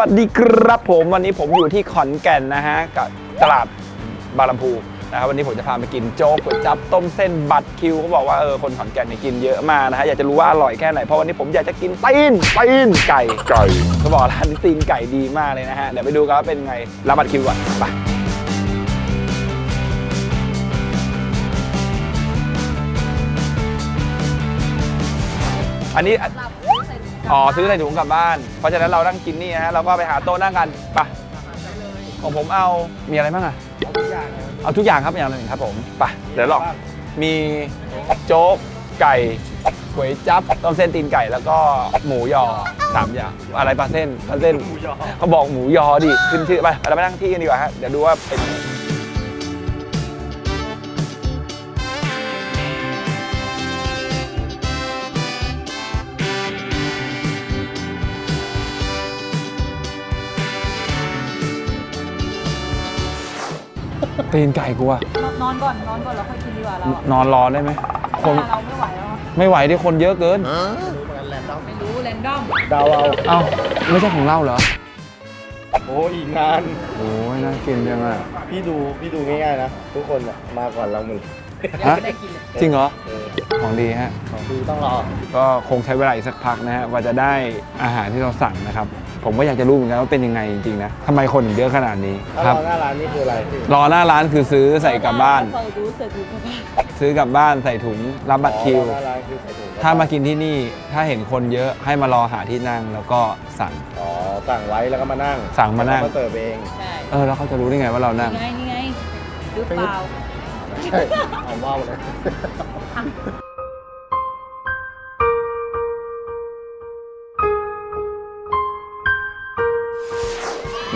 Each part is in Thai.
วัสดีครับผมวันนี้ผมอยู่ที่ขอนแก่นนะฮะกับตลาดบางลำพูนะครับวันนี้ผมจะพาไปกินโจ๊กก๋วยจั๊บต้มเส้นบัตรคิวเขาบอกว่าเออคนขอนแก่นเนี่ยกินเยอะมากนะฮะอยากจะรู้ว่าอร่อยแค่ไหนเพราะวันนี้ผมอยากจะกินตีนตีนไก่ไก่เขาบอกร้านนี้ตีนไก่ดีมากเลยนะฮะเดี๋ยวไปดูกันว่าเป็นไงรับบัตรคิวก่อนไปอันนี้ อ๋อซื้อใส่ถุงกลับบ้าน เพราะฉะนั้นเรานั่งกินนี่นะฮะเราก็ไปหาโต๊ะนั่งกันไปของผมเอามีอะไรบ้างอะเอาทุกอย่างครับอย่างละหนึ่งครับผมไปเดี๋ยวลองมีโจ๊กไก่ก๋วยจั๊บต้มเส้นตีนไก่แล้วก็หมูยอสามอย่างอะไรปลาเส้นปลาเส้นเขาบอกหมูยอดิขึ้นชื่อไปเราไปนั่งที่กันดีกว่าฮะเดี๋ยวดูว่าเป็น ตีนไก่กูอะนอนก่อนนอนก่อนแล้วค่อยกินดีกว่าเราอะนอนรอได้ไหมคนเราไม่ไหวแล้วอะไม่ไหวที่คนเยอะเกิน ไม่รู้แรนดอมเดาเอาเอ้าไม่ใช่ของเราเหรอ โอ้อีกนาน โอ้ยน่ากินจังอะพี่ดูพี่ดูง่ายๆนะ ทุกคนอะมาก่อนเราหมึงฮะ ไม่ได้กินเลยจริงเหรอ เออ ของดีฮะ ของพี่ต้องรอ ก็คงใช้เวลาอีกสักพักนะฮะว่าจะได้อาหารที่เราสั่งนะครับ ผมก็อยากจะรู้เหมือนกันว่าเป็นยังไงจริงๆนะทำไมคนถึงเยอะขนาดนี้ถ้าครับรอหน้าร้านนี่คืออะไรรอหน้าร้านคือซื้อใส่กลับบ้าน เปิดดูเสร็จดูกลับบ้านซื้อกลับบ้านใส่ถุงรับบัตรคิวอ๋อหน้าร้านคือใส่ถุงถ้ามากินที่นี่ถ้าเห็นคนเยอะให้มารอหาที่นั่งแล้วก็สั่ง อ๋อสั่งไว้แล้วก็มานั่งสั่งมานั่ง แล้วก็มาเสิร์ฟเองใช่เออแล้วเขาจะรู้ได้ไงว่าเรานั่ง นี่ไงนี่ไงหรือเปล่า ใช่เอาว่าวเลย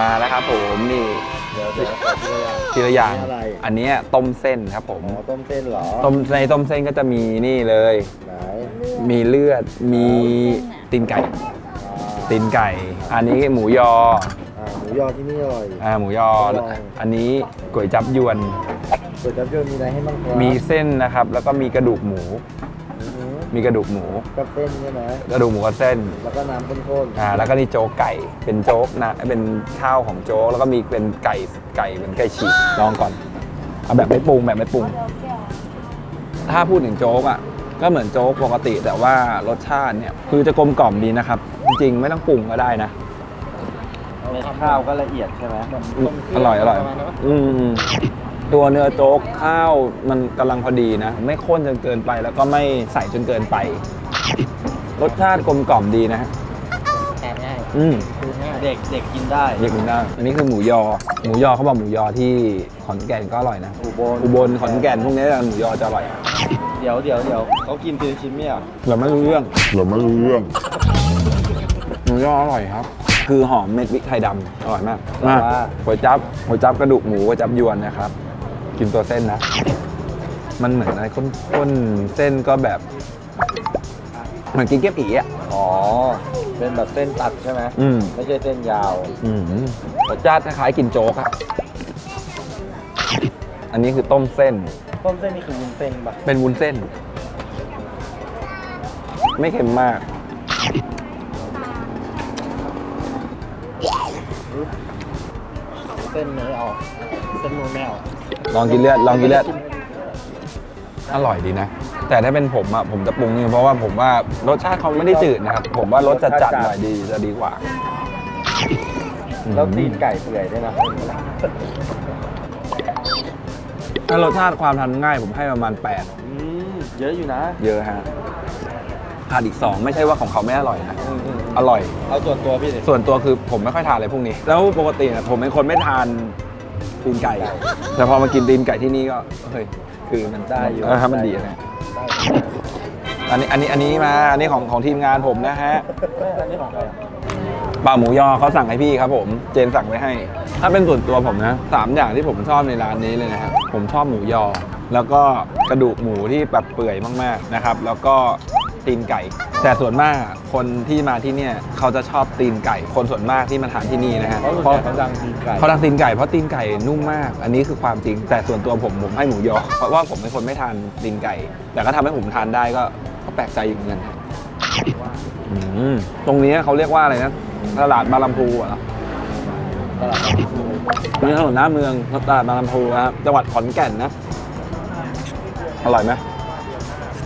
มาแล้วครับผมนี่เดี๋ยวเดี๋ยวขอทีละอย่างทีละอย่างนี่อะไร อันเนี้ยต้มเส้นครับผม อ๋อต้มเส้นเหรอต้มในต้มเส้นก็จะมีนี่เลย ไหนมีเลือดมีตีนไก่ อ่าตีนไก่ อันนี้หมูยออ่าหมูยอที่นี่อร่อยอ่าหมูยอลองอันนี้ก๋วยจับยวน ก๋วยจั๊บยวนมีอะไรให้บ้างครับมีเส้นนะครับ แล้วก็มีกระดูกหมูอือหือ มีกระดูกหมูกับเส้นใช่ไหมกระดูกหมูกับเส้น แล้วก็น้ำข้นๆอ่าแล้วก็นี่โจ๊กไก่เป็นโจ๊กนะเป็นข้าวของโจ๊กแล้วก็มีเป็นไก่ไก่เป็นไก่ฉีกลองก่อนเอาแบบไม่ปรุงแบบไม่ปรุง ถ้าพูดถึงโจ๊กอะก็เหมือนโจ๊กปกติแต่ว่ารสชาติเนี่ยคือจะกลมกล่อมดีนะครับ จริงๆไม่ต้องปรุงก็ได้นะเม็ดข้าวก็ละเอียดใช่ไหมอร่อยอร่อยประมาณนั้นปะอืม ตัวเนื้อโจ๊กข้าวมันกำลังพอดีนะ ไม่ข้นจนเกินไป แล้วก็ไม่ใส่จนเกินไป รสชาติกลมกล่อมดีนะฮะแอบง่ายอืม คือง่ายเด็กเด็กกินได้ เรียกมันได้อันนี้คือหมูยอ หมูยอเขาบอกหมูยอที่ขอนแก่นก็อร่อยนะ อุบลอุบลขอนแก่นพวกนี้หมูยอจะอร่อยเดี๋ยวเดี๋ยวเดี๋ยวเขากินทีละชิ้นไม่เหรอเราไม่รู้เรื่อง เราไม่รู้เรื่อง หมูยออร่อยครับ คือหอมเม็ดพริกไทยดำอร่อยมากมากก๋วยจับก๋วยจับกระดูกหมูก๋วยจับยวนนะครับ กินตัวเส้นนะ มันเหมือนอะไรข้นๆเส้นก็แบบ เหมือนกินเกี๊ยวผีอะ อ๋อ เป็นแบบเส้นตัดใช่ไหมอืม ไม่ใช่เส้นยาวอืมรสชาติคล้ายๆกินโจ๊กอะอันนี้คือต้มเส้น ต้มเส้นนี่คือวุ้นเส้นปะเป็นวุ้นเส้น ไม่เค็มมาก เส้นเนื้อออกเส้นนูนไม่เอา ลองกินเลือดลองกินเลือดอร่อยดีนะ แต่ถ้าเป็นผมอะผมจะปรุงนี่เพราะว่าผมว่ารสชาติเขาไม่ได้จืดนะครับ ผมว่ารสจัดจัดๆหน่อยดีจะดีกว่าแล้วตีนไก่เปื่อยด้วยนะถ้ารสชาติความทานง่ายผมให้ประมาณอืมเยอะอยู่นะ8เยอะฮะขาดอีก2ไม่ใช่ว่าของเขาไม่อร่อยนะอืมอืมอร่อย เอาส่วนตัวพี่ดิส่วนตัวคือผมไม่ค่อยทานอะไรพวกนี้ แล้วปกติเนี่ยผมเป็นคนไม่ทาน ตีนไก่ แต่พอมากินตีนไก่ที่นี่ก็เฮ้ยคือมันได้อยู่เออครับมันดีนะได้อันนี้อันนี้อันนี้มาอันนี้ของของทีมงานผมนะฮะอันนี้ของใครอะบะหมูยอเขาสั่งให้พี่ครับผม เจนสั่งไว้ให้ ถ้าเป็นส่วนตัวผมนะสามอย่างที่ผมชอบในร้านนี้เลยนะครับผมชอบหมูยอ แล้วก็กระดูกหมูที่แบบเปื่อยมากๆนะครับ แล้วก็ตีนไก่ แต่ส่วนมากคนที่มาที่เนี่ยเขาจะชอบตีนไก่ คนส่วนมากที่มาทานที่นี่นะฮะเพราะส่วนเพราะใหญ่เขาดังตีนไก่เขาดังตีนไก่เพราะตีนไก่นุ่มมาก อันนี้คือความจริง แต่ส่วนตัวผมผมให้หมูยอเพราะว่าผมเป็นคนไม่ทานตีนไก่ แต่ก็ทำให้ผมทานได้ก็ก็แปลกใจอยู่เหมือนกันอืมตรงนี้เขาเรียกว่าอะไรนะตลาดบางลำพูเหรอตลาดนี่ถนนหน้าเมืองตลาดบางลำพูนะครับจังหวัดขอนแก่นนะ อร่อยไหม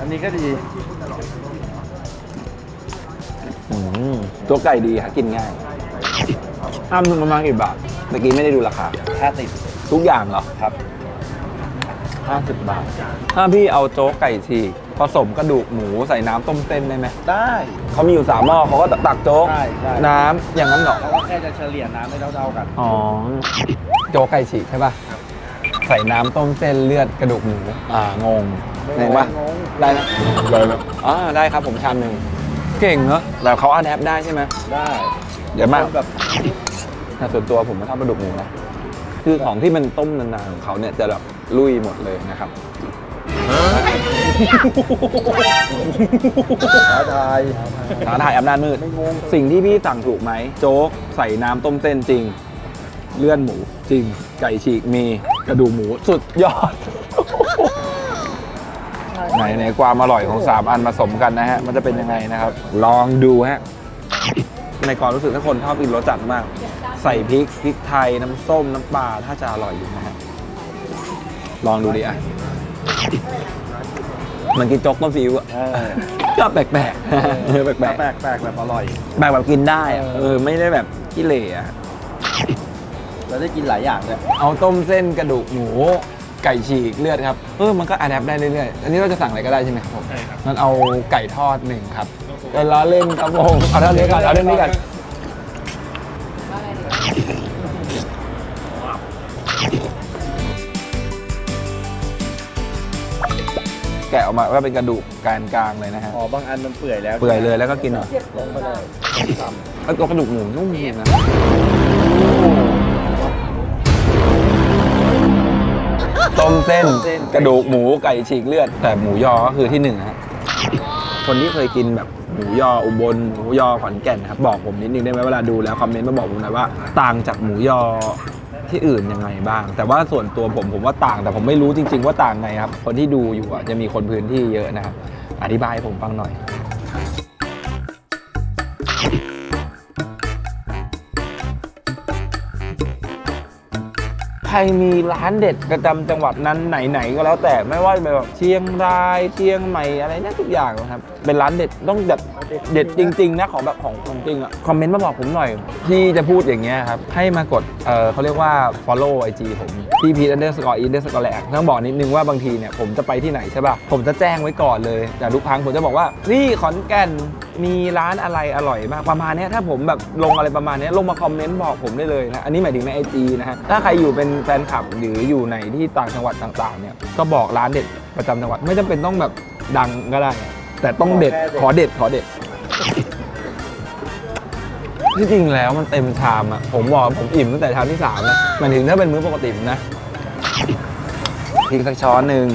อันนี้ก็ดี ตัวไก่ดีค่ะกินง่ายอ้ามนึงประมาณกี่บาทเมื่อกี้ไม่ได้ดูราคา ห้าสิบทุกอย่างเหรอครับ50บาท ถ้าพี่เอาโจ๊กไก่ฉีกผสมกระดูกหมูใส่น้ำต้มเส้นได้ไหมได้ เขามีอยู่สามหม้อเขาก็ตักโจ๊ก ใช่ใช่ น้ำอย่างนั้นเหรอแล้วก็แค่จะเฉลี่ยน้ำให้เท่าๆกัน อ๋อ โจ๊กไก่ฉีกใช่ป่ะ ใส่น้ำต้มเส้นเลือดกระดูกหมู อ่างงงงปะงง ได้นะได้ไหมอ่าได้ครับผมชามหนึ่ง เก่งเนอะแต่เขาอัดแอปได้ใช่ไหมได้เดี๋ยวมากคนแบบแต่ส่วนตัวผมไม่ชอบกระดูกหมูนะคือของที่มันต้มนานๆของเขาเนี่ยจะแบบลุยหมดเลยนะครับท้าทายร้านถ่ายอำนาจมืดไม่งงสิ่งที่พี่สั่งถูกไหม โจ๊ก ใส่น้ำต้มเส้นจริง เลื่อนหมูจริง ไก่ฉีกมี กระดูกหมูสุดยอด ไหนในความอร่อยของ 3 อันผสมกันนะฮะ มันจะเป็นยังไงนะครับ ลองดูฮะ ในก่อนรู้สึกถ้าคนชอบกินรสจัดมาก ใส่พริกพริกไทยน้ำส้มน้ำปลาถ้าจะอร่อยอยู่นะฮะ ลองดูดิอะมันกินโจ๊กต้มซีอิ๊วอะเออก็แปลกๆแปลกๆแปลกแปลกๆแบบอร่อยแบบแบบกินได้อะเออไม่ได้แบบขี้เหร่อะเราได้กินหลายอย่างเลยเอาต้มเส้นกระดูกหมู ไก่ฉีกเลือดครับเออมันก็อัดแอปได้เรื่อยๆ อันนี้เราจะสั่งอะไรก็ได้ใช่ไหมครับผมใช่ครับ งั้นเอาไก่ทอดหนึ่งครับเออล้อเล่นครับผมเอาเท่านี้ก่อนเอาเรื่องนี้ก่อนอะไรดีแกะออกมาก็เป็นกระดูกกลางกลางๆเลยนะฮะอ๋อบางอันมันเปื่อยแล้วเปื่อยเลยแล้วก็กินหน่อยลงไปเลยซ้แล้วตัวกระดูกหมูนุ่มจริงนะ ต้มเส้น กระดูกหมูไก่ฉีกเลือด แต่หมูยอก็คือที่หนึ่งฮะคนที่เคยกินแบบหมูยออุบลหมูยอขอนแก่นนะครับบอกผมนิดนึงได้ไหมเวลาดูแล้วคอมเมนต์มาบอกผมหน่อยว่า ต่างจากหมูยอที่อื่นยังไงบ้าง แต่ว่าส่วนตัวผมผมว่าต่างแต่ผมไม่รู้จริง ๆ ว่าต่างไงครับ คนที่ดูอยู่อะจะมีคนพื้นที่เยอะนะครับอธิบายให้ผมฟังหน่อย รมีร้านเด็ดประจำจังหวัดนั้นไหนๆก็แล้วแต่ไม่ว่าจะเป็นแบบเชียงรายเชียงใหม่อะไรเนี่ยทุกอย่างนะครับ เป็นร้านเด็ดต้องแบบเด็ดจริงๆนะของแบบของของจริงอะคอมเมนต์มาบอกผมหน่อยที่จะพูดอย่างเงี้ยครับให้มากดเออเขาเรียกว่า follow IG ผม ที่พี underscore in underscore แลกต้องบอกนิดนึงว่าบางทีเนี่ยผมจะไปที่ไหนใช่ป่ะ ผมจะแจ้งไว้ก่อนเลย แต่ทุกครั้งผมจะบอกว่า นี่ขอนแก่นมีร้านอะไรอร่อยบ้างประมาณเนี้ยถ้าผมแบบลงอะไรประมาณเนี้ยลงมาคอมเมนต์บอกผมได้เลยนะ อันนี้หมายถึงใน IG นะฮะ ถ้าใครอยู่เป็นแฟนคลับหรืออยู่ในที่ต่างจังหวัดต่างๆเนี่ยก็บอกร้านเด็ดประจำจังหวัดไม่จำเป็นต้องแบบดังก็ได้ แต่ต้องเด็ดขอเด็ดขอเด็ด ที่จริงแล้วมันเต็มชามอะ ผมบอกผมอิ่มตั้งแต่ชามที่สามแล้วหมายถึงถ้าเป็นมื้อปกติผมนะพริกสักช้อนหนึ่ง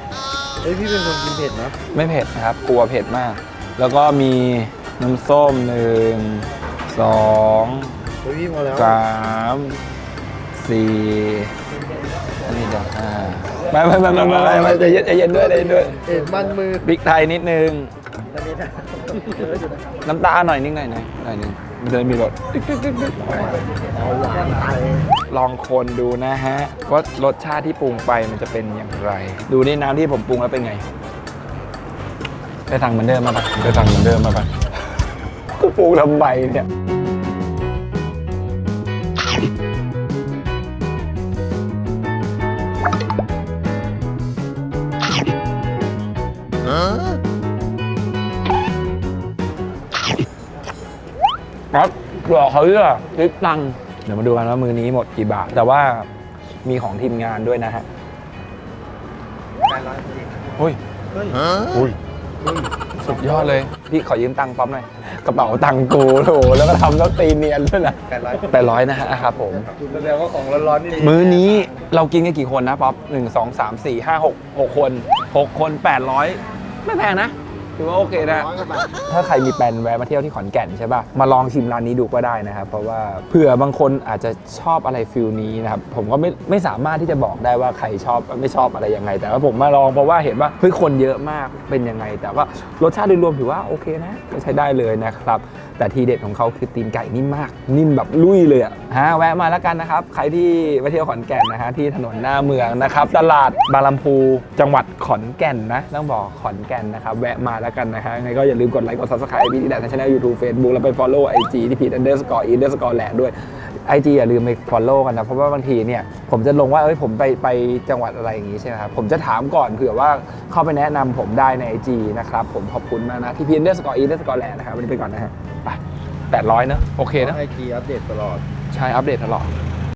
ำเฮ้ยพี่เป็นคนกินเผ็ดนะไม่เผ็ดนะครับกลัวเผ็ดมาก แล้วก็มีน้ำส้มหนึ่งสองเฮ้ยพี่พอแล้วสามสี่อันนี้เดี๋ยวห้าไปไปไปไปไปไปไปใจเย็นใจเย็นด้วยใจเย็นด้วยเอ็ดมันมือพริกไทยนิดนึงอันนี้นะน้ำตาลหน่อยนิดหน่อยหน่อยหน่อยหนึง มันจะได้มีรสเอาหวานไปลองคนดูนะฮะ ว่ารสชาติที่ปรุงไปมันจะเป็นอย่างไร ดูนี่น้ำที่ผมปรุงแล้วเป็นไง ไปสั่งเหมือนเดิมมาปะไปสั่งเหมือนเดิมมาปะกูปรุงทำไมเนี่ย ครับบอกเขาด้วยคิดตังค์เดี๋ยวมาดูกันว่ามือนี้หมดกี่บาท แต่ว่ามีของทีมงานด้วยนะฮะการร้อยจริงอุ้ยเฮ้ยอุ้ยสุดยอดเลย พี่ขอยืมตังค์ป๊อปหน่อย กระเป๋าตังค์กูโถแล้วก็ทำแล้วตีเนียนด้วยนะการร้อยแปดร้อยนะฮะครับผม แสดงว่าของร้อนๆนี่ดีมื้อนี้เรากินกันกี่คนนะป๊อปหนึ่งสองสามสี่ห้าหกหกคนหกคนแปดร้อยไม่แพงนะ ถือว่าโอเคนะ ร้อยกว่าบาทถ้าใครมีแปลนแวะมาเที่ยวที่ขอนแก่นใช่ป่ะ มาลองชิมร้านนี้ดูก็ได้นะครับ เพราะว่าเผื่อบางคนอาจจะชอบอะไรฟิลนี้นะครับ ผมก็ไม่ไม่สามารถที่จะบอกได้ว่าใครชอบไม่ชอบอะไรยังไง แต่ว่าผมมาลองเพราะว่าเห็นว่าเฮ้ยคนเยอะมากเป็นยังไง แต่ว่ารสชาติโดยรวมถือว่าโอเคนะ ก็ใช้ได้เลยนะครับ แต่ทีเด็ดของเขาคือตีนไก่นิ่มมาก นิ่มแบบลุยเลยอะฮะแวะมาแล้วกันนะครับ ใครที่ไปเที่ยวขอนแก่นนะฮะที่ถนนหน้าเมืองนะครับ ตลาดบางลำพูจังหวัดขอนแก่นนะต้องบอกขอนแก่นนะครับ แวะมาแล้วกันนะฮะยังไงก็อย่าลืมกดไลค์กด subscribe พี่ที่แดนในช่องยูทูบเฟซบุ๊กแล้วไป follow IG ที่พีท underscore e underscore แหลด้วย IG อย่าลืมไป follow กันนะ เพราะว่าบางทีเนี่ยผมจะลงว่าเอ้ยผมไปไปจังหวัดอะไรอย่างงี้ใช่ไหมครับ ผมจะถามก่อนเผื่อว่าเข้าไปแนะนำผมได้ใน IG นะครับ ผมขอบคุณมากนะที่พี underscore e underscore แหลนะครับวันนี้ไปก่อนนะฮะไป800เนอะโอเคเนอะไอจีอัปเดตตลอดใช่อัปเดตตลอด